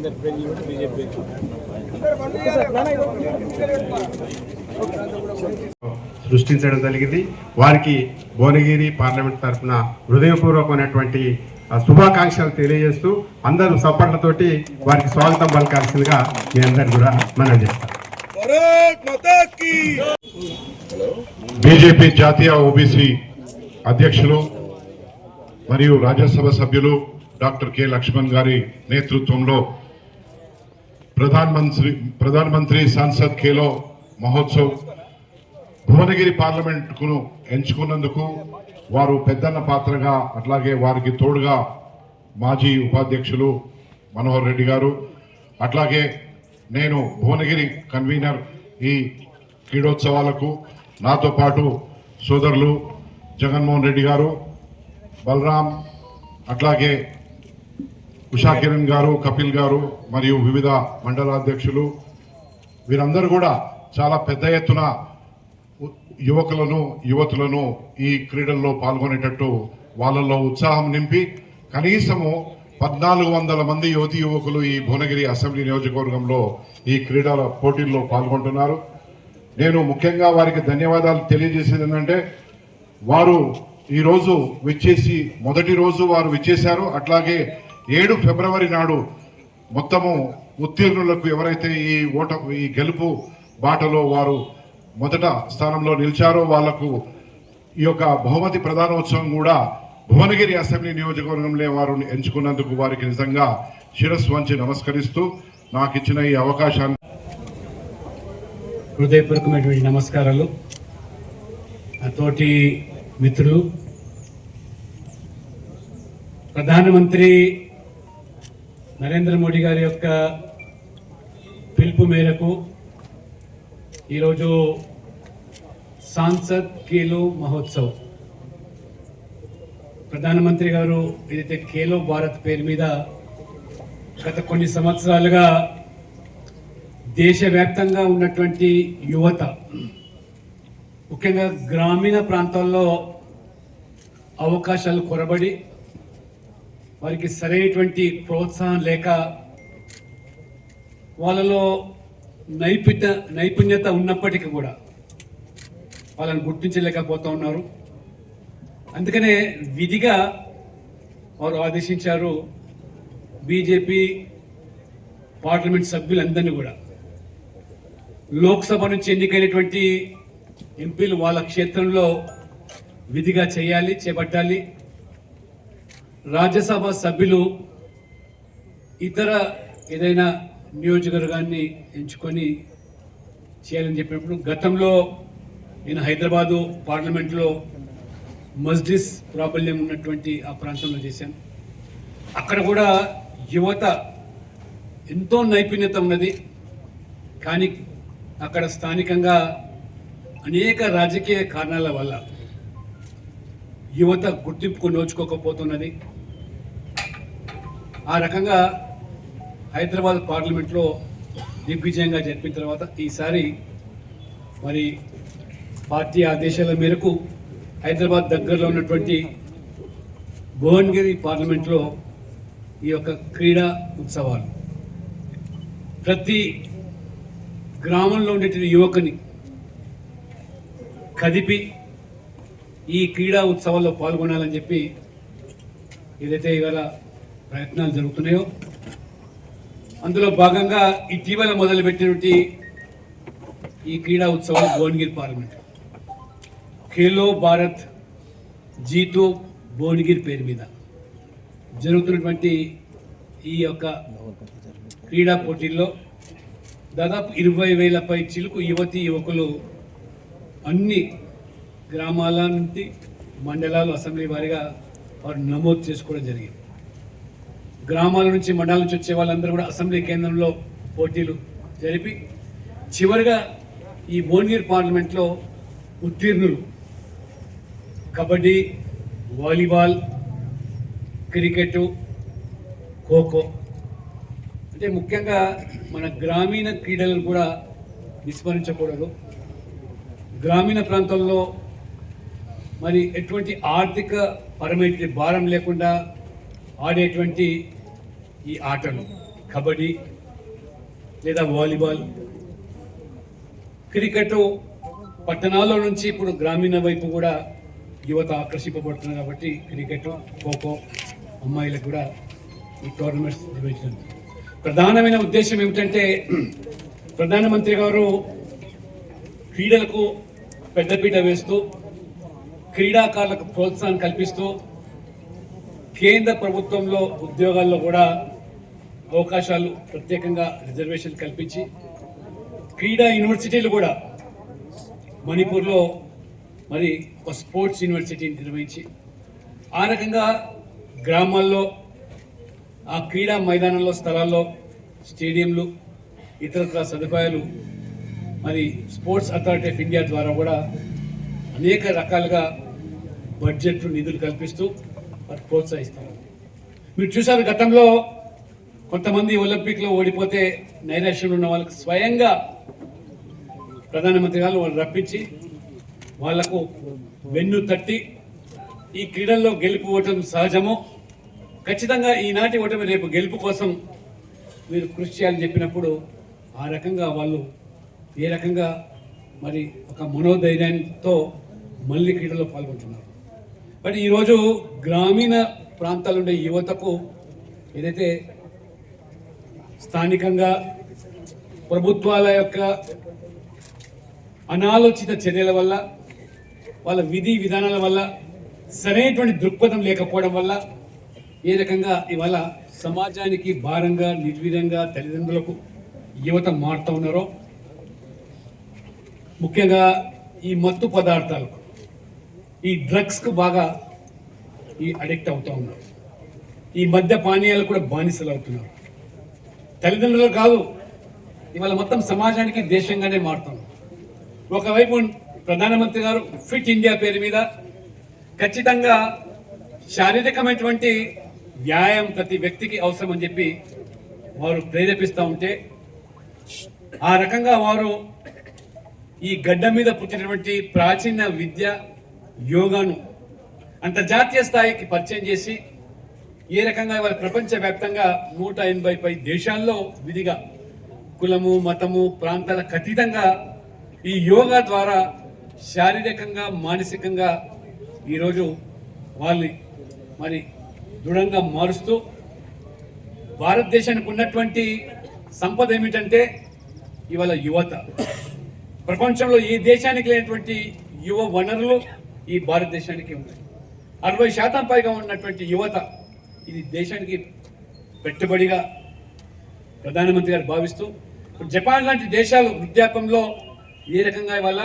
అందరి పేరు కూడా బీజేపీ సృష్టించడం జరిగింది. వారికి భువనగిరి పార్లమెంట్ తరఫున హృదయపూర్వకమైనటువంటి శుభాకాంక్షలు తెలియజేస్తూ అందరూ సపోర్ట్లతోటి వారికి స్వాగతం పలకాల్సిందిగా మీ అందరు కూడా మనం చేస్తాం బీజేపీ జాతీయ ఓబీసీ అధ్యక్షులు మరియు రాజ్యసభ సభ్యులు డాక్టర్ కె లక్ష్మణ్ గారి నేతృత్వంలో ప్రధాన మంత్రి ప్రధాన మంత్రి సాంసద్ ఖేలో మహోత్సవ్ భువనగిరి పార్లమెంట్కును ఎంచుకున్నందుకు వారు పెద్దన్న పాత్రగా అట్లాగే వారికి తోడుగా మాజీ ఉపాధ్యక్షులు మనోహర్ రెడ్డి గారు అట్లాగే నేను భువనగిరి కన్వీనర్ ఈ క్రీడోత్సవాలకు నాతో పాటు సోదరులు జగన్మోహన్ రెడ్డి గారు బలరాం అట్లాగే ఉషా కిరణ్ గారు కపిల్ గారు మరియు వివిధ మండలాధ్యక్షులు వీరందరూ కూడా చాలా పెద్ద ఎత్తున యువకులను యువతులను ఈ క్రీడల్లో పాల్గొనేటట్టు వాళ్ళల్లో ఉత్సాహం నింపి కనీసము పద్నాలుగు వందల మంది యువతి యువకులు ఈ భువనగిరి అసెంబ్లీ నియోజకవర్గంలో ఈ క్రీడల పోటీల్లో పాల్గొంటున్నారు. నేను ముఖ్యంగా వారికి ధన్యవాదాలు తెలియజేసేది ఏంటంటే వారు ఈరోజు విచ్చేసి మొదటి రోజు వారు విచ్చేశారు. అట్లాగే ఏడు ఫిబ్రవరి నాడు మొత్తము ఉత్తీర్ణులకు ఎవరైతే ఈ ఓట ఈ గెలుపు బాటలో వారు మొదట స్థానంలో నిలిచారో వాళ్ళకు ఈ యొక్క బహుమతి ప్రధానోత్సవం కూడా భువనగిరి అసెంబ్లీ నియోజకవర్గంలో వారు ఎంచుకున్నందుకు వారికి నిజంగా శిరస్సు వంచి నమస్కరిస్తూ నాకు ఇచ్చిన ఈ అవకాశాన్ని హృదయపూర్వకమైనటువంటి నమస్కారాలు. నా తోటి మిత్రులు ప్రధానమంత్రి నరేంద్ర మోడీ గారి యొక్క పిలుపు మేరకు ఈరోజు సాంసద్ ఖేలో మహోత్సవ్. ప్రధానమంత్రి గారు ఏదైతే ఖేలో భారత్ పేరు మీద గత కొన్ని సంవత్సరాలుగా దేశవ్యాప్తంగా ఉన్నటువంటి యువత ముఖ్యంగా గ్రామీణ ప్రాంతాల్లో అవకాశాలు కొరబడి వారికి సరైనటువంటి ప్రోత్సాహం లేక వాళ్ళలో నైపుణ్య నైపుణ్యత ఉన్నప్పటికీ కూడా వాళ్ళని గుర్తించలేకపోతూ ఉన్నారు. అందుకనే విధిగా వారు ఆదేశించారు బీజేపీ పార్లమెంట్ సభ్యులందరినీ కూడా. లోక్సభ నుంచి ఎన్నికైనటువంటి ఎంపీలు వాళ్ళ క్షేత్రంలో విధిగా చేయాలి చేపట్టాలి. రాజ్యసభ సభ్యులు ఇతర ఏదైనా నియోజకవర్గాన్ని ఎంచుకొని చేయాలని చెప్పినప్పుడు గతంలో నేను హైదరాబాదు పార్లమెంట్లో మజ్లిస్ ప్రాబల్యం ఉన్నటువంటి ఆ ప్రాంతంలో చేశాను. అక్కడ కూడా యువత ఎంతో నైపుణ్యత ఉన్నది. కానీ అక్కడ స్థానికంగా అనేక రాజకీయ కారణాల వల్ల యువత గుర్తింపుకు నోచుకోకపోతున్నది. ఆ రకంగా హైదరాబాద్ పార్లమెంట్లో దిగ్విజయంగా జరిపిన తర్వాత ఈసారి మరి పార్టీ ఆదేశాల మేరకు హైదరాబాద్ దగ్గరలో ఉన్నటువంటి భువనగిరి పార్లమెంట్లో ఈ యొక్క క్రీడా ఉత్సవాలు. ప్రతి గ్రామంలో ఉండేటువంటి యువకుని కదిపి ఈ క్రీడా ఉత్సవాల్లో పాల్గొనాలని చెప్పి ఏదైతే ఇవాళ ప్రయత్నాలు జరుగుతున్నాయో. అందులో భాగంగా ఇటీవల మొదలుపెట్టినటువంటి ఈ క్రీడా ఉత్సవం భువనగిరి పార్లమెంట్. ఖేలో భారత్ జీతో భువనగిరి పేరు మీద జరుగుతున్నటువంటి ఈ యొక్క క్రీడా పోటీల్లో దాదాపు ఇరవై వేల పై చిలుకు యువతి యువకులు అన్ని గ్రామాల నుండి మండలాలు అసెంబ్లీ వారిగా వారు నమోదు చేసుకోవడం జరిగింది. గ్రామాల నుంచి మండలాల నుంచి వచ్చే వాళ్ళందరూ కూడా అసెంబ్లీ కేంద్రంలో పోటీలు జరిపి చివరిగా ఈ భువనగిరి పార్లమెంట్లో ఉత్తీర్ణులు. Kabaddi volleyball cricket kho kho. అంటే ముఖ్యంగా మన గ్రామీణ క్రీడలను కూడా విస్మరించకూడదు. గ్రామీణ ప్రాంతాల్లో మరి ఎటువంటి ఆర్థిక పరమైన భారం లేకుండా ఆడేటువంటి ఈ ఆటలు కబడ్డీ లేదా వాలీబాల్. క్రికెట్ పట్టణాల్లో నుంచి ఇప్పుడు గ్రామీణ వైపు కూడా యువత ఆకర్షింపబడుతుంది కాబట్టి క్రికెట్ ఖోఖో అమ్మాయిలకు కూడా ఈ టోర్నమెంట్స్ నిర్వహించడం ప్రధానమైన ఉద్దేశం ఏమిటంటే ప్రధానమంత్రి గారు క్రీడలకు పెద్దపీట వేస్తూ క్రీడాకారులకు ప్రోత్సాహం కల్పిస్తూ కేంద్ర ప్రభుత్వంలో ఉద్యోగాల్లో కూడా అవకాశాలు ప్రత్యేకంగా రిజర్వేషన్ కల్పించి క్రీడా యూనివర్సిటీలు కూడా మణిపూర్లో మరి ఒక స్పోర్ట్స్ యూనివర్సిటీని నిర్వహించి ఆ రకంగా గ్రామాల్లో ఆ క్రీడా మైదానంలో స్థలాల్లో స్టేడియంలు ఇతరత్ర సదుపాయాలు మరి స్పోర్ట్స్ అథారిటీ ఆఫ్ ఇండియా ద్వారా కూడా అనేక రకాలుగా బడ్జెట్లు నిధులు కల్పిస్తూ వారు ప్రోత్సహిస్తారు మీరు చూసారు గతంలో కొంతమంది ఒలింపిక్లో ఓడిపోతే నైరాశ్యంలో ఉన్న వాళ్ళకి స్వయంగా ప్రధానమంత్రి గారు వాళ్ళు రప్పించి వాళ్ళకు వెన్ను తట్టి ఈ క్రీడల్లో గెలుపు ఓటమి సహజము? ఖచ్చితంగా ఈనాటి ఓటమి రేపు గెలుపు కోసం మీరు కృషి చేయాలని చెప్పినప్పుడు ఆ రకంగా వాళ్ళు ఏ రకంగా మరి ఒక మనోధైర్యంతో మళ్ళీ క్రీడలో పాల్గొంటున్నారు. బట్ ఈరోజు గ్రామీణ ప్రాంతాలు ఉండే యువతకు ఏదైతే స్థానికంగా ప్రభుత్వాల యొక్క అనాలోచిత చర్యల వల్ల వాళ్ళ విధి విధానాల వల్ల సరైనటువంటి దృక్పథం లేకపోవడం వల్ల ఏ రకంగా ఇవాళ సమాజానికి భారంగా నిర్వీర్యంగా తల్లిదండ్రులకు యువత మారుతూ ఉన్నారో ముఖ్యంగా ఈ మత్తు పదార్థాలకు ఈ డ్రగ్స్కు బాగా ఈ అడిక్ట్ అవుతూ ఉన్నారు. ఈ మద్య పానీయాలు కూడా బానిసలు అవుతున్నారు. తల్లిదండ్రులు కాదు ఇవాళ మొత్తం సమాజానికి దేశంగానే మారుతున్నాం ఒకవైపు ప్రధానమంత్రి గారు ఫిట్ ఇండియా పేరు మీద ఖచ్చితంగా శారీరకమైనటువంటి వ్యాయామం ప్రతి వ్యక్తికి అవసరం అని చెప్పి వారు ప్రేరేపిస్తూ ఉంటే ఆ రకంగా వారు ఈ గడ్డ మీద పుట్టినటువంటి ప్రాచీన విద్య యోగాను అంతర్జాతీయ స్థాయికి పరిచయం చేసి ఏ రకంగా ఇవాళ ప్రపంచవ్యాప్తంగా నూట ఎనభై పై దేశాల్లో విధిగా కులము మతము ప్రాంతాల ఖచ్చితంగా ఈ యోగా ద్వారా శారీరకంగా మానసికంగా ఈరోజు వాళ్ళని మరి దృఢంగా మారుస్తూ భారతదేశానికి ఉన్నటువంటి సంపద ఏమిటంటే ఇవాళ యువత. ప్రపంచంలో ఏ దేశానికి లేనటువంటి యువ వనరులు ఈ భారతదేశానికి ఉన్నాయి. అరవై శాతం పైగా ఉన్నటువంటి యువత ఇది దేశానికి పెట్టుబడిగా ప్రధానమంత్రి గారు భావిస్తూ ఇప్పుడు జపాన్ లాంటి దేశాలు వృద్ధాపంలో ఏ రకంగా ఇవాళ